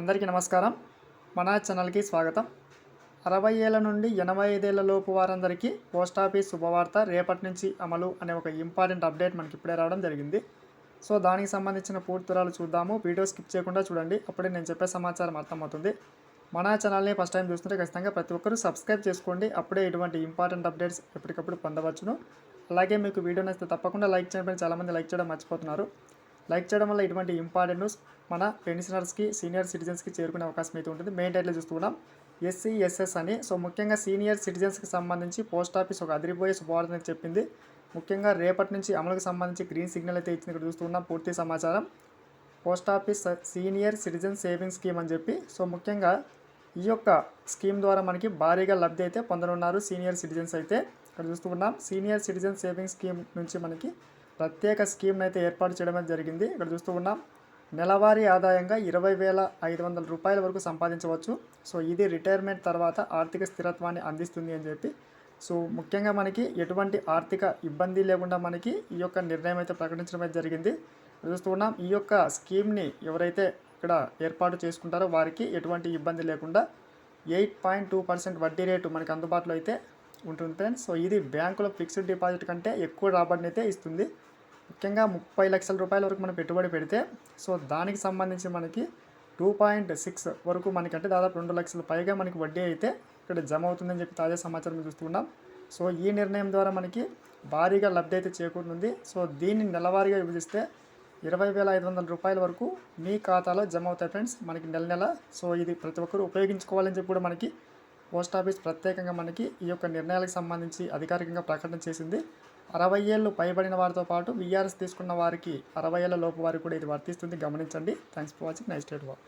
అందరికీ నమస్కారం. మన ఛానల్కి స్వాగతం. అరవై ఏళ్ళ నుండి ఎనభై ఐదేళ్ళలోపు వారందరికీ పోస్ట్ ఆఫీస్ శుభవార్త రేపటి నుంచి అమలు అనే ఒక ఇంపార్టెంట్ అప్డేట్ మనకి ఇప్పుడే రావడం జరిగింది. సో దానికి సంబంధించిన పూర్తిరాలు చూద్దాము. వీడియో స్కిప్ చేయకుండా చూడండి. అప్పుడే నేను చెప్పే సమాచారం అర్థమవుతుంది. మన ఛానల్ని ఫస్ట్ టైం చూస్తుంటే ఖచ్చితంగా ప్రతి ఒక్కరూ సబ్స్క్రైబ్ చేసుకోండి. అప్పుడే ఇటువంటి ఇంపార్టెంట్ అప్డేట్స్ ఎప్పటికప్పుడు పొందవచ్చును. అలాగే మీకు వీడియో నచ్చితే తప్పకుండా లైక్ చేయడం. చాలామంది లైక్ చేయడం మర్చిపోతున్నారు. లైక్ చేయడం వల్ల ఇటువంటి ఇంపార్టెంట్ న్యూస్ మన పెన్షనర్స్కి సీనియర్ సిటిజన్స్కి చేరుకునే అవకాశం అయితే ఉంటుంది. మెయిన్ టైట్లో చూస్తున్నాం. ఎస్సీ ఎస్ఎస్ అని. సో ముఖ్యంగా సీనియర్ సిటిజన్స్కి సంబంధించి పోస్ట్ ఆఫీస్ ఒక అదిరిపోయే శుభవార్త చెప్పింది. ముఖ్యంగా రేపటి నుంచి అమలుకు సంబంధించి గ్రీన్ సిగ్నల్ అయితే ఇచ్చింది. ఇక్కడ చూస్తున్నాం పూర్తి సమాచారం. Post office senior citizen savings scheme అని చెప్పి. సో ముఖ్యంగా ఈ యొక్క స్కీమ్ ద్వారా మనకి భారీగా లబ్ధి అయితే పొందనున్నారు సీనియర్ సిటిజన్స్ అయితే. ఇక్కడ చూస్తూ ఉన్నాం సీనియర్ సిటిజన్ సేవింగ్స్ స్కీమ్ నుంచి మనకి ప్రత్యేక స్కీమ్ని అయితే ఏర్పాటు చేయడం జరిగింది. ఇక్కడ చూస్తూ ఉన్నాం. నెలవారీ ఆదాయంగా ఇరవై వేల ఐదు వందల రూపాయల వరకు సంపాదించవచ్చు. సో ఇది రిటైర్మెంట్ తర్వాత ఆర్థిక స్థిరత్వాన్ని అందిస్తుంది అని చెప్పి. సో ముఖ్యంగా మనకి ఎటువంటి ఆర్థిక ఇబ్బంది లేకుండా మనకి ఈ యొక్క నిర్ణయం అయితే ప్రకటించడం అయితే జరిగింది చూస్తూ ఉన్నాం. ఈ యొక్క స్కీమ్ని ఎవరైతే ఇక్కడ ఏర్పాటు చేసుకుంటారో వారికి ఎటువంటి ఇబ్బంది లేకుండా ఎయిట్ పాయింట్ టూ పర్సెంట్ వడ్డీ రేటు మనకి అందుబాటులో అయితే ఉంటుంది ఫ్రెండ్స్ సో ఇది బ్యాంకులో ఫిక్స్డ్ డిపాజిట్ కంటే ఎక్కువ రాబడిని అయితే ఇస్తుంది. ముఖ్యంగా ముప్పై లక్షల రూపాయల వరకు మనం పెట్టుబడి పెడితే సో దానికి సంబంధించి మనకి టూ పాయింట్ సిక్స్ వరకు మనకి అంటే దాదాపు రెండు లక్షల పైగా మనకి వడ్డీ అయితే ఇక్కడ జమ అవుతుందని చెప్పి తాజా సమాచారం చూస్తున్నాం సో ఈ నిర్ణయం ద్వారా మనకి భారీగా లబ్ధి అయితే చేకూరుతుంది. సో దీన్ని నెలవారీగా విభజిస్తే ఇరవై వేల ఐదు వందల రూపాయల వరకు మీ ఖాతాలో జమ అవుతాయి ఫ్రెండ్స్ మనకి నెల నెల. సో ఇది ప్రతి ఒక్కరు ఉపయోగించుకోవాలని చెప్పి కూడా మనకి పోస్ట్ ఆఫీస్ ప్రత్యేకంగా మనకి ఈ యొక్క నిర్ణయాలకు సంబంధించి అధికారికంగా ప్రకటన చేసింది. అరవై ఏళ్ళు పైబడిన వారితో పాటు విఆర్ఎస్ తీసుకున్న వారికి అరవై ఏళ్ళ లోపు వారికి కూడా ఇది వర్తిస్తుంది. గమనించండి. Thanks for watching nice date walk